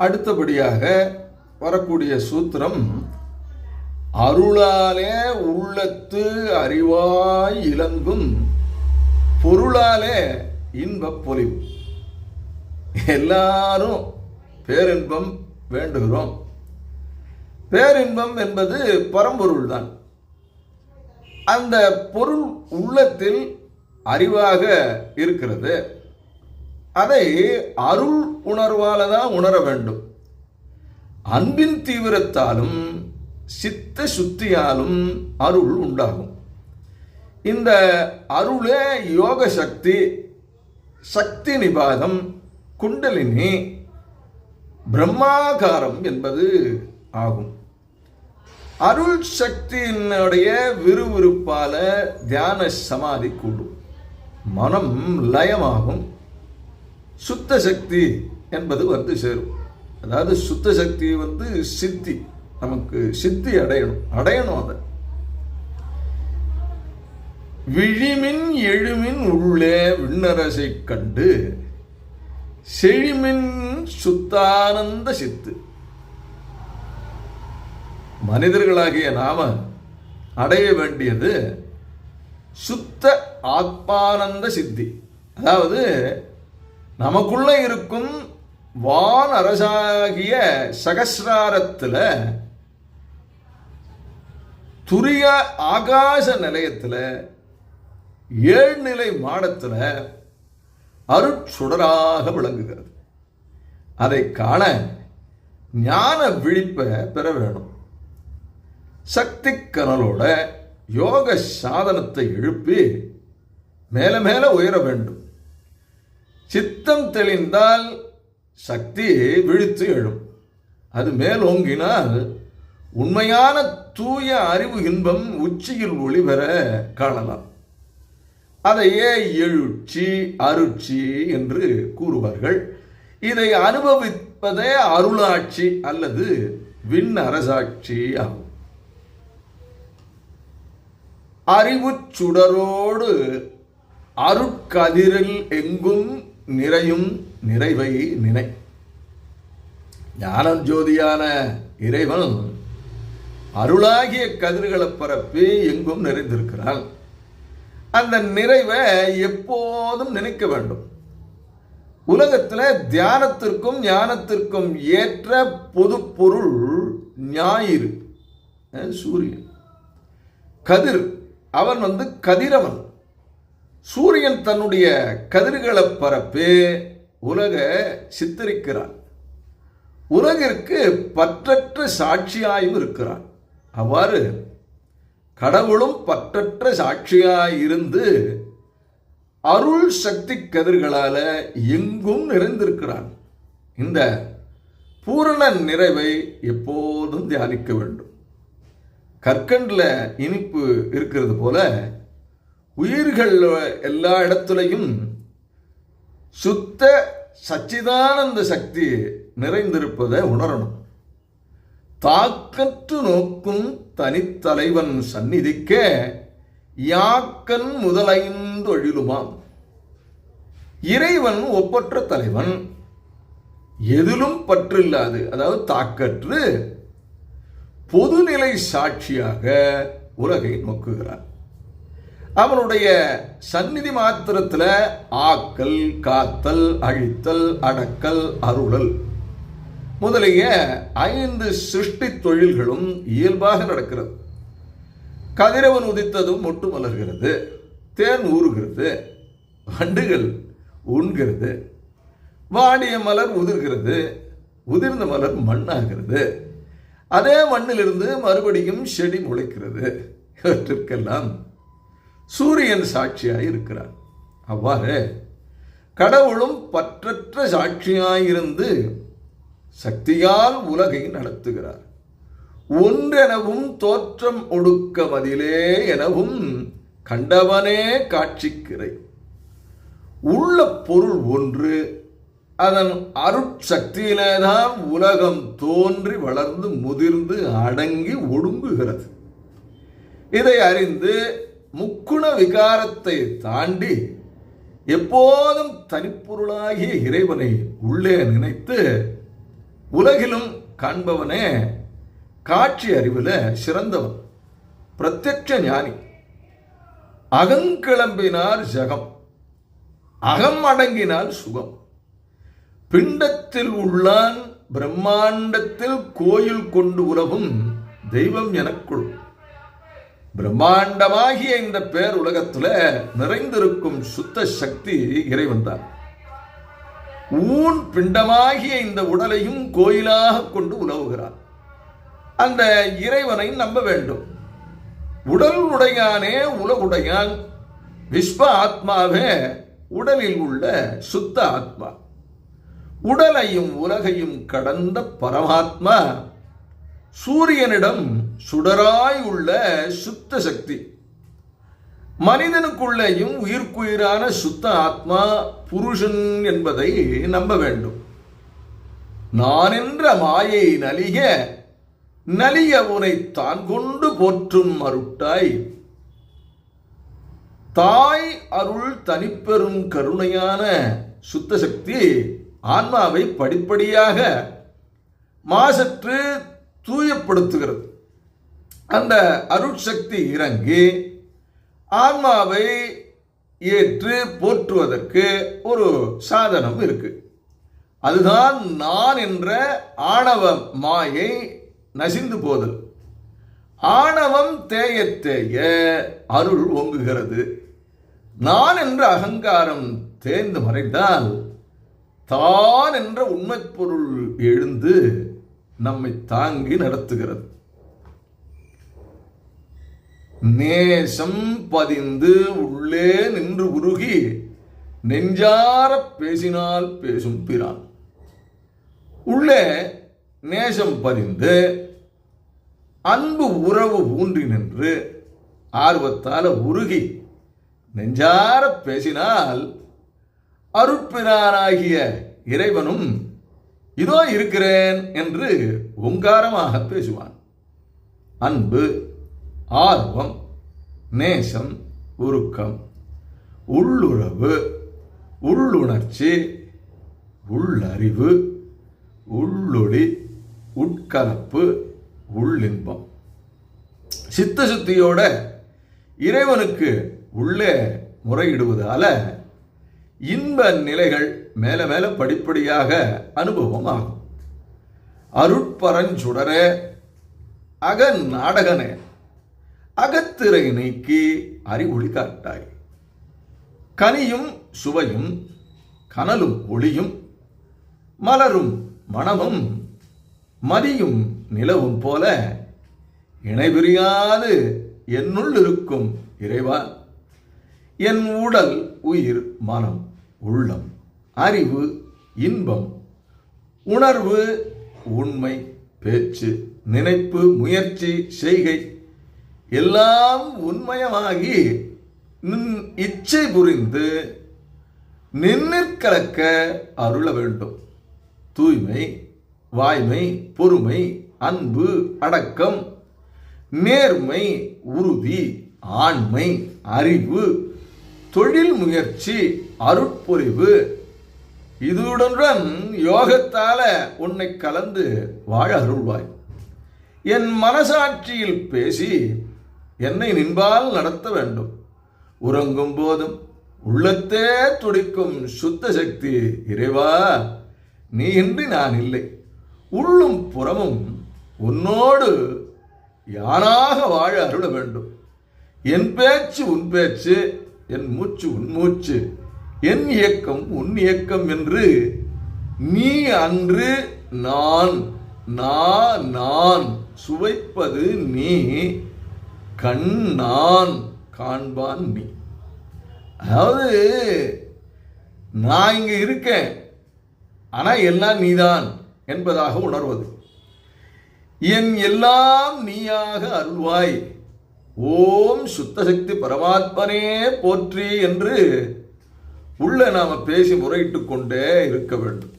அடுத்தபடியாக வரக்கூடிய சூத்திரம் அருளாலே உள்ளத்து அறிவாய் இலங்கும் பொருளாலே இன்பப் பொலிவு. எல்லாரும் பேரின்பம் வேண்டுகிறோம். பேரின்பம் என்பது பரம்பொருள் தான். அந்த பொருள் உள்ளத்தில் அறிவாக இருக்கிறது. அதை அருள் உணர்வால தான் உணர வேண்டும். அன்பின் தீவிரத்தாலும் சித்த சுத்தியாலும் அருள் உண்டாகும். இந்த அருளே யோக சக்தி சக்தி நிபாதம் குண்டலினி பிரம்மாகாரம் என்பது ஆகும். அருள் சக்தியினுடைய விறுவிறுப்பால தியான சமாதி கூடும். மனம் லயமாகும். சுத்த சக்தி என்பது வந்து சேரும். அதாவது சுத்த சக்தி வந்து சித்தி. நமக்கு சித்தி அடையணும். அடையணும் அதை. விழிமின் எழுமின் உள்ளே விண்ணரசை கண்டு செழிமின் சுத்தானந்த சித்து. மனிதர்களாகிய நாம அடைய வேண்டியது சுத்த ஆத்மானந்த சித்தி. அதாவது நமக்குள்ள இருக்கும் வான் அரசாகிய சகசிராரத்தில் துரிய ஆகாச நிலையத்தில் ஏழ்நிலை மாடத்தில் அருட்சுடராக விளங்குகிறது. அதை காண ஞான விழிப்பை பெற வேணும். சக்தி கனலோட யோக சாதனத்தை எழுப்பி மேல மேல உயர வேண்டும். சித்தம் தெளிந்தால் சக்தி விழித்து எழும். அது மேலோங்கினால் உண்மையான தூய அறிவு இன்பம் உச்சியில் ஒளிபெற காணலாம். அதையே எழுச்சி அருட்சி என்று கூறுவார்கள். இதை அனுபவிப்பதே அருளாட்சி அல்லது விண் அரசாட்சி ஆகும். அறிவுச் சுடரோடு அருட்கதிரில் எங்கும் நிறையும் நிறைவை நினை. ஞானம் ஜோதியான இறைவன் அருளாகிய கதிர்களை பரப்பி எங்கும் நிறைந்திருக்கிறான். அந்த நிறைவை எப்போதும் நினைக்க வேண்டும். உலகத்தில் தியானத்திற்கும் ஞானத்திற்கும் ஏற்ற பொது பொருள் ஞாயிறு சூரியன். கதிர். அவன் வந்து கதிரவன். சூரியன் தன்னுடைய கதிர்களை பரப்பி உலக சித்தரிக்கிறான். உலகிற்கு பற்றற்ற சாட்சியாயும் இருக்கிறான். அவ்வாறு கடவுளும் பற்றற்ற சாட்சியாய் இருந்து அருள் சக்தி கதிர்களால் எங்கும் நிறைந்திருக்கிறான். இந்த பூரண நிறைவை எப்போதும் தியானிக்க வேண்டும். கற்கண்டில் இனிப்பு இருக்கிறது போல உயிர்கள் எல்லா இடத்துலையும் சுத்த சச்சிதானந்த சக்தி நிறைந்திருப்பதை உணரணும். தாக்கற்று நோக்கும் தனித்தலைவன் சந்நிதிக்க யாக்கன் முதலைந்தொழிலுமாம். இறைவன் ஒப்பற்ற தலைவன் எதிலும் பற்றில்லாது அதாவது தாக்கற்று பொதுநிலை சாட்சியாக உலகை நோக்குகிறான். அவனுடைய சந்நிதி மாத்திரத்தில் ஆக்கல் காத்தல் அழித்தல் அடக்கல் அருளல் முதலிய ஐந்து சிருஷ்டி தொழில்களும் இயல்பாக நடக்கிறது. கதிரவன் உதித்ததும் மொட்டு மலர்கிறது தேன் ஊறுகிறது வண்டுகள் உண்கிறது வாடிய மலர் உதிர்கிறது உதிர்ந்த மலர் மண்ணாகிறது. அதே மண்ணிலிருந்து மறுபடியும் செடி முளைக்கிறது. இவற்றிற்கெல்லாம் சூரியன் சாட்சியாக இருக்கிறார். அவ்வாறு கடவுளும் பற்றற்ற சாட்சியாயிருந்து சக்தியால் உலகை நடத்துகிறார். ஒன்றெனவும் தோற்றம் ஒடுக்க மதிலே எனவும் கண்டவனே காட்சிக்கிறை உள்ள பொருள் ஒன்று அதன் அருட்சக்தியிலேதான் உலகம் தோன்றி வளர்ந்து முதிர்ந்து அடங்கி ஒடுங்குகிறது. இதை அறிந்து முக்குண விகாரத்தை தாண்டி எப்போதும் தனிப்பொருளாகிய இறைவனை உள்ளே நினைத்து உலகிலும் காண்பவனே காட்சி அறிவில் சிறந்தவன் பிரத்யட்ச ஞானி. அகங்கிளம்பினார் ஜகம் அகம் அடங்கினால் சுகம். பிண்டத்தில் உள்ளான் பிரம்மாண்டத்தில் கோயில் கொண்டு உலவும் தெய்வம் எனக்குள். பிரம்மாண்டமாகிய இந்த பேர் உலகத்துல நிறைந்திருக்கும் சுத்த சக்தி இறைவன் தான். ஊன் பிண்டமாகிய இந்த உடலையும் கோயிலாக கொண்டு உலவுகிறான் அந்த இறைவனை நம்ப வேண்டும். உடல் உடையானே உலகுடையான் விஸ்வ ஆத்மாவே உடலில் உள்ள சுத்த ஆத்மா. உடலையும் உலகையும் கடந்த பரமாத்மா. சூரியனிடம் சுடராய் உள்ள சுத்த சக்தி. மனிதனுக்குள்ளேயும் உயிர்க்குயிரான சுத்த ஆத்மா புருஷன் என்பதை நம்ப வேண்டும். நான் என்ற மாயை நலிக நலிய உனை தான் கொண்டு போற்றும் அருட்டாய். தாய் அருள் தனிப்பெரும் கருணையான சுத்த சக்தி ஆன்மாவை படிப்படியாக மாசற்று தூயப்படுத்துகிறது. அந்த அருட்சக்தி இறங்கி ஆன்மாவை ஏற்று போற்றுவதற்கு ஒரு சாதனம் இருக்கு. அதுதான் நான் என்ற ஆணவ மாயை நசிந்து போதல். ஆணவம் தேய தேய அருள் ஓங்குகிறது. நான் என்ற அகங்காரம் தேர்ந்து மறைந்தால் தான் என்ற உண்மை பொருள் எழுந்து நம்மை தாங்கி நடத்துகிறது. நேசம் பதிந்து உள்ளே நின்று உருகி நெஞ்சார பேசினால் பேசும் பிரான். உள்ளே நேசம் பதிந்து அன்பு உறவு ஊன்றி நின்று ஆர்வத்தால உருகி நெஞ்சார பேசினால் அருட்பிரானாகிய இறைவனும் இதோ இருக்கிறேன் என்று உங்காரமாக பேசுவான். அன்பு ஆர்வம் நேசம் உருக்கம் உள்ளுறவு உள்ளுணர்ச்சி உள்ளறிவு உள்ளொளி உட்கலப்பு உள்ளின்பம். சித்த சுத்தியோட இறைவனுக்கு உள்ளே முறையிடுவதால இன்ப நிலைகள் மேல மேல படிப்படியாக அனுபவம் ஆகும் அருட்பரஞ்சுடரே அக நாடகனே அகத்திரை நீக்கி அறிவொளி காட்டாய். கனியும் சுவையும் கனலும் ஒளியும் மலரும் மனமும் மதியும் நிலவும் போல இணைபிரியாது என்னுள் இருக்கும் இறைவா. என் உடல் உயிர் மனம் உள்ளம். அறிவு இன்பம் உணர்வு உண்மை பேச்சு நினைப்பு முயற்சி செய்கை எல்லாம் உண்மயமாகி நின் இச்சை புரிந்து நின்னிற்கலக்க அருள வேண்டும். தூய்மை வாய்மை பொறுமை அன்பு அடக்கம் நேர்மை உறுதி ஆண்மை அறிவு தொழில் முயற்சி அருட்பொறிவு இதுடன் யோகத்தால உன்னை கலந்து வாழ அருள்வாய். என் மனசாட்சியில் பேசி என்னை நின்பால் நடத்த வேண்டும். உறங்கும் போதும் உள்ளத்தே துடிக்கும் சுத்த சக்தி இறைவா நீ இன்றி நான் இல்லை. உள்ளும் புறமும் உன்னோடு யானாக வாழ அருள வேண்டும். என் பேச்சு உன் பேச்சு என் மூச்சு உன் மூச்சு. என் இயக்கம் உன் இயக்கம் என்று நீ அன்று நான் நான் நான் சுவைப்பது நீ கண் நான் காண்பான் நீ. அதாவது நான் இங்கே இருக்கேன் ஆனால் எல்லாம் நீதான் என்பதாக உணர்வது. என் எல்லாம் நீயாக அருள்வாய். ஓம் சுத்த சக்தி பரமாத்மனே போற்றி என்று உள்ள நாம் பேசி முறையிட்டு கொண்டே இருக்க வேண்டும்.